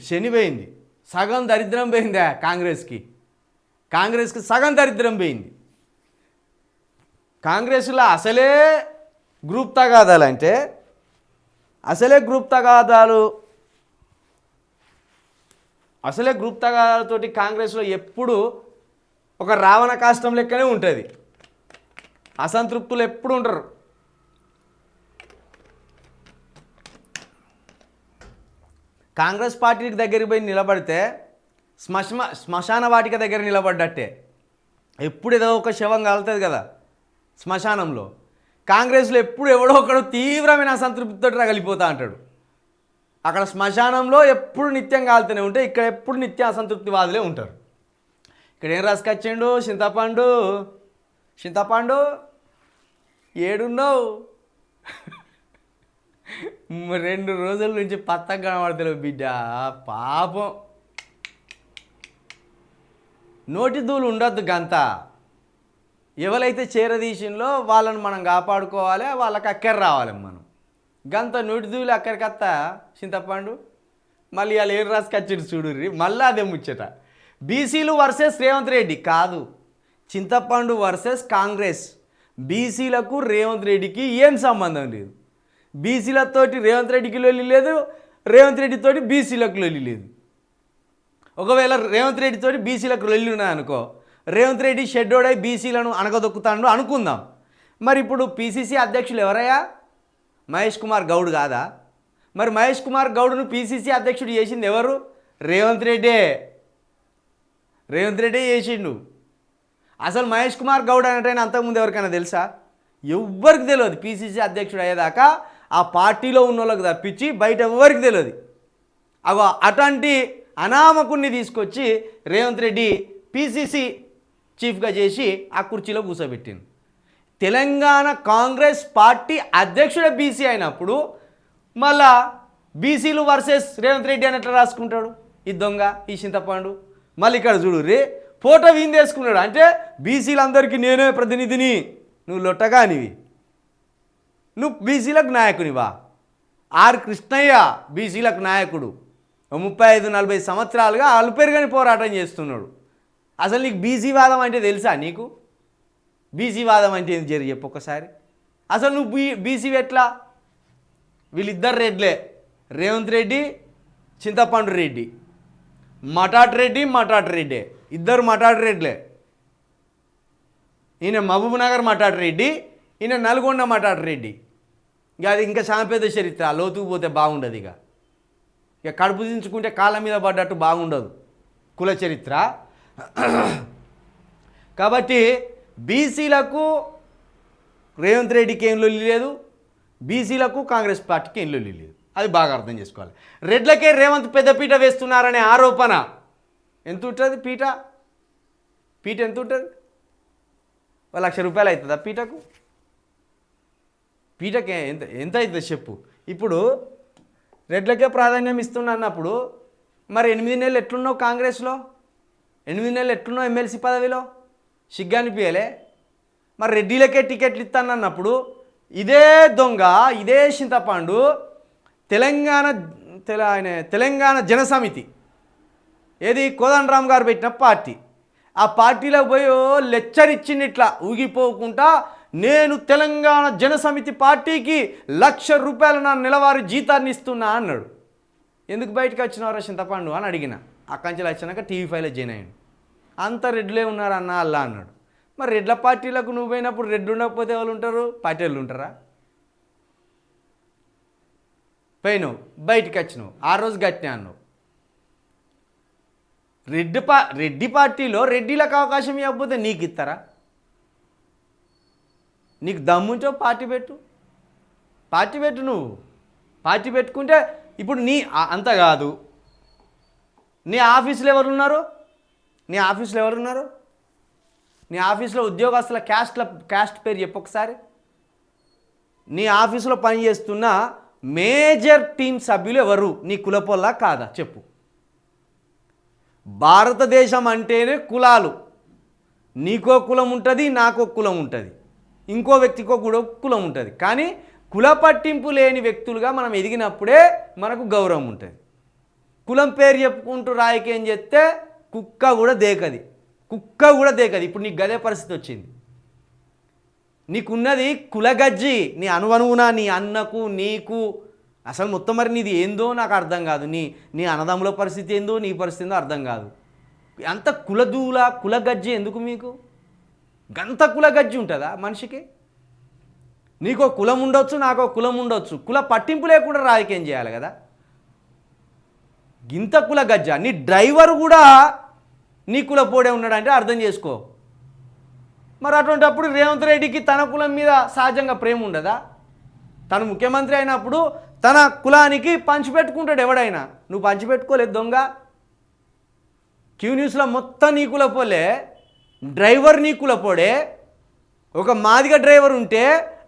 శని పోయింది. సగం దరిద్రం పోయిందా కాంగ్రెస్కి? కాంగ్రెస్కి సగం దరిద్రం పోయింది. కాంగ్రెస్లో అసలే గ్రూప్ తగాదాలు అంటే అసలే గ్రూప్ తగాదాలు అసలే గ్రూప్ తగాదాలతోటి కాంగ్రెస్లో ఎప్పుడు ఒక రావణ కాష్టం లెక్కనే ఉంటుంది. అసంతృప్తులు ఎప్పుడు ఉంటారు కాంగ్రెస్ పార్టీకి దగ్గరికి పోయి నిలబడితే శ్మశమ శ్మశాన వాటిక దగ్గర నిలబడ్డట్టే. ఎప్పుడు ఏదో ఒక శవం కాలుతుంది కదా శ్మశానంలో. కాంగ్రెస్లో ఎప్పుడు ఎవడో ఒకడు తీవ్రమైన అసంతృప్తితో రగిలిపోతా అంటాడు. అక్కడ శ్మశానంలో ఎప్పుడు నిత్యం కాలుతూనే ఉంటే ఇక్కడ ఎప్పుడు నిత్యం అసంతృప్తివాదులే ఉంటారు. ఇక్కడ ఏం రాసుకొచ్చిండు? చింతపండు. చింతపండు? ఏడున్నావు? రెండు రోజుల నుంచి పత్తగా కనబడతలేవు బిడ్డ. పాపం. నోటి దూలు ఉండొద్దు గంత. ఎవరైతే చేరదీసింలో వాళ్ళని మనం కాపాడుకోవాలి వాళ్ళకి అక్కర రావాలి మనం. గంత నోటి దూలు అక్కడికత్త చింతపండు. మళ్ళీ వాళ్ళు ఏం రాసుకొచ్చారు చూడుర్రి. మళ్ళీ అదే ముచ్చట. బీసీలు వర్సెస్ రేవంత్ రెడ్డి కాదు. చింతపండు వర్సెస్ కాంగ్రెస్. బీసీలకు రేవంత్ రెడ్డికి ఏం సంబంధం లేదు. బీసీలతోటి రేవంత్ రెడ్డికి లొల్లి లేదు రేవంత్ రెడ్డితోటి బీసీలకు లొల్లి లేదు. ఒకవేళ రేవంత్ రెడ్డితోటి బీసీలకు లొల్లి ఉన్నాయనుకో రేవంత్ రెడ్డి షెడ్డోడై బీసీలను అనగదొక్కుతాడు అనుకుందాం. మరి ఇప్పుడు పీసీసీ అధ్యక్షులు ఎవరయ్యా? మహేష్ కుమార్ గౌడ్ కాదా? మరి మహేష్ కుమార్ గౌడ్ను పీసీసీ అధ్యక్షుడు చేసింది ఎవరు? రేవంత్ రెడ్డే. రేవంత్ రెడ్డే చేసిండు. అసలు మహేష్ కుమార్ గౌడ్ అనేటైనా అంతకుముందు ఎవరికైనా తెలుసా? ఎవ్వరికి తెలియదు పీసీసీ అధ్యక్షుడు అయ్యేదాకా ఆ పార్టీలో ఉన్న వాళ్ళకి తప్పించి బయట ఎవ్వరికి తెలియదు. అగో అటువంటి అనామకుణ్ణి తీసుకొచ్చి రేవంత్ రెడ్డి పీసీసీ చీఫ్గా చేసి ఆ కుర్చీలో కూర్చోబెట్టింది తెలంగాణ కాంగ్రెస్ పార్టీ అధ్యక్షుడే బీసీ అయినప్పుడు మళ్ళా బీసీలు వర్సెస్ రేవంత్ రెడ్డి అని ఎట్లా రాసుకుంటాడు? ఈ దొంగ ఈ చింతపండు. మళ్ళీ ఇక్కడ చూడు రే ఫోటో వీందేసుకున్నాడు. అంటే బీసీలందరికీ నేనే ప్రతినిధిని. నువ్వు లొట్టగానివి. నువ్వు బీసీలకు నాయకునివా? ఆర్ కృష్ణయ్య బీసీలకు నాయకుడు. ముప్పై ఐదు నలభై సంవత్సరాలుగా అలుపెరుగని పోరాటం చేస్తున్నాడు. అసలు నీకు బీసీవాదం అంటే తెలుసా నీకు? బీసీవాదం అంటే ఏం జరిగి చెప్పు ఒకసారి. అసలు నువ్వు బీ బీసీ ఎట్లా? వీళ్ళిద్దరు రెడ్లే. రేవంత్ రెడ్డి చింతపండు రెడ్డి. మటాట్ రెడ్డి మటాట్ రెడ్డి. ఇద్దరు మటాట్ రెడ్లే. ఈయన మహబూబ్ నగర్ మటాట్ రెడ్డి ఈయన నల్గొండ మటాట్ రెడ్డి. ఇక అది ఇంకా చాలా పెద్ద చరిత్ర లోతుకు పోతే బాగుండదు ఇక. ఇక కడుపు దించుకుంటే కాళ్ళ మీద పడ్డట్టు బాగుండదు. కుల చరిత్ర. కాబట్టి బీసీలకు రేవంత్ రెడ్డికి ఏం లొల్లి లేదు బీసీలకు కాంగ్రెస్ పార్టీకి ఏం లొల్లి లేదు. అది బాగా అర్థం చేసుకోవాలి. రెడ్లకే రేవంత్ పెద్ద పీట వేస్తున్నారనే ఆరోపణ. ఎంత ఉంటుంది పీట? పీట ఎంత ఉంటుంది ఒక లక్ష రూపాయలు అవుతుందా పీటకు? పీటకే ఎంత ఎంత అవుతుంది చెప్పు. ఇప్పుడు రెడ్లకే ప్రాధాన్యం ఇస్తున్నా అన్నప్పుడు మరి ఎనిమిది నెలలు ఎట్లున్నావు కాంగ్రెస్లో? ఎనిమిది నెలలు ఎట్లున్నావు ఎమ్మెల్సీ పదవిలో? సిగ్గానిపియలే మరి రెడ్డిలకే టికెట్లు ఇస్తానన్నప్పుడు ఇదే దొంగ ఇదే చింతపాండు తెలంగాణ తెల ఆయన తెలంగాణ జనసమితి. ఏది కోదండరామ్ గారు పెట్టిన పార్టీ. ఆ పార్టీలో పోయి లెక్చర్ లెచ్చరిచ్చింది ఇట్లా ఊగిపోకుండా నేను తెలంగాణ జనసమితి పార్టీకి లక్ష రూపాయలు నా నెలవారీ జీతాన్ని ఇస్తున్నా అన్నాడు. ఎందుకు బయటకు వచ్చినవారా చింతపండు అని అడిగిన. అక్కడి నుంచి వచ్చినాక టీవీ ఫైవ్లో జాయిన్ అయ్యాడు. అంత రెడ్లే ఉన్నారు అన్న అల్లా అన్నాడు. మరి రెడ్ల పార్టీలకు నువ్వు పోయినప్పుడు రెడ్లు ఉండకపోతే ఎవరు ఉంటారు? పార్టీలు ఉంటారా? పోయినావు బయటికి వచ్చినావు ఆ రోజు గట్టినా అన్నావు. రెడ్డి పా రెడ్డి పార్టీలో రెడ్డిలకు అవకాశం ఇవ్వకపోతే నీకు ఇస్తారా? నీకు దమ్ముంచో పార్టీ పెట్టు. పార్టీ పెట్టు నువ్వు. పార్టీ పెట్టుకుంటే ఇప్పుడు నీ అంత కాదు. నీ ఆఫీసులో ఎవరు ఉన్నారు? నీ ఆఫీసులో ఎవరు ఉన్నారు? నీ ఆఫీస్లో ఉద్యోగస్తుల క్యాస్ట్ల క్యాస్ట్ పేరు చెప్పొకసారి నీ ఆఫీసులో పనిచేస్తున్న మేజర్ టీం సభ్యులు ఎవరు? నీ కులపోల్లా కాదా? చెప్పు. భారతదేశం అంటేనే కులాలు. నీకో కులం ఉంటుంది నాకో కులం ఉంటుంది. ఇంకో వ్యక్తికో కూడా కులం ఉంటుంది. కానీ కుల పట్టింపు లేని వ్యక్తులుగా మనం ఎదిగినప్పుడే మనకు గౌరవం ఉంటుంది. కులం పేరు చెప్పుకుంటూ రాయకేం చెప్తే కుక్క కూడా దేకది. కుక్క కూడా దేకది. ఇప్పుడు నీకు గదే పరిస్థితి వచ్చింది. నీకున్నది కులగజ్జి నీ అనువనువున నీ అన్నకు నీకు. అసలు మొత్తం మరి నీది ఏందో నాకు అర్థం కాదు. నీ నీ అన్నదమ్ముల పరిస్థితి ఏందో నీ పరిస్థితి ఏందో అర్థం కాదు. అంత కులదూల కులగజ్జి ఎందుకు మీకు? గంత కుల గజ్జి ఉంటుందా మనిషికి? నీకో కులం ఉండొచ్చు నాకో కులం ఉండొచ్చు. కుల పట్టింపు లేకుండా రాజకీయం చేయాలి కదా. గింత కుల గజ్జ. నీ డ్రైవర్ కూడా నీ కుల పోడే ఉన్నాడంటే అర్థం చేసుకో. మరి అటువంటిప్పుడు రేవంత్ రెడ్డికి తన కులం మీద సహజంగా ప్రేమ ఉండదా? తను ముఖ్యమంత్రి అయినప్పుడు తన కులానికి పంచిపెట్టుకుంటాడు ఎవడైనా. నువ్వు పంచిపెట్టుకోలేదు దొంగ. క్యూ న్యూస్లో మొత్తం నీ కులపోలే డ్రైవర్ నీ కులపోడే. ఒక మాదిగ డ్రైవర్ ఉంటే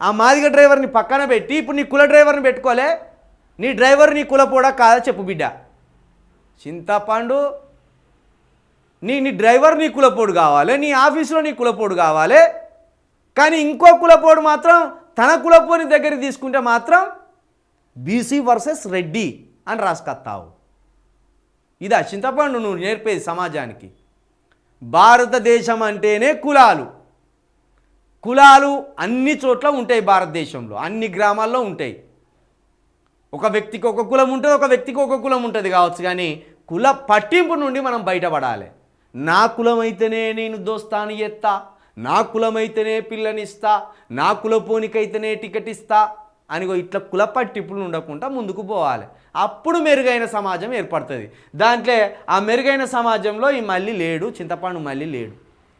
ఆ మాదిగ డ్రైవర్ని పక్కన పెట్టి ఇప్పుడు నీ కుల డ్రైవర్ని పెట్టుకోలే. నీ డ్రైవర్ నీ కులపోడా కాదా చెప్పు బిడ్డ. చింతపాండు నీ నీ డ్రైవర్ నీ కులపోడు కావాలి నీ ఆఫీసులో నీ కులపోడు కావాలి. కానీ ఇంకో కులపోడు మాత్రం తన కులపోని దగ్గరికి తీసుకుంటే మాత్రం బీసీ వర్సెస్ రెడ్డి అని రాసుకొస్తావు ఇదా చింతపండు నువ్వు నేర్పేది సమాజానికి. భారతదేశం అంటేనే కులాలు. కులాలు అన్ని చోట్ల ఉంటాయి భారతదేశంలో అన్ని గ్రామాల్లో ఉంటాయి. ఒక వ్యక్తికి ఒక కులం ఉంటుంది ఒక వ్యక్తికి ఒక కులం ఉంటుంది కావచ్చు కానీ కుల పట్టింపు నుండి మనం బయటపడాలి. నా కులం అయితేనే నేను దోస్తాను ఎత్తా నా కులమైతేనే పిల్లనిస్తా నా కులపోనికైతేనే టికెట్ ఇస్తా అని ఇట్లా కులపట్టిప్పులు ఉండకుండా ముందుకు పోవాలి. అప్పుడు మెరుగైన సమాజం ఏర్పడుతుంది. దాంట్లో ఆ మెరుగైన సమాజంలో ఈ మళ్ళీ లేడు చింతపండు మళ్ళీ లేడు.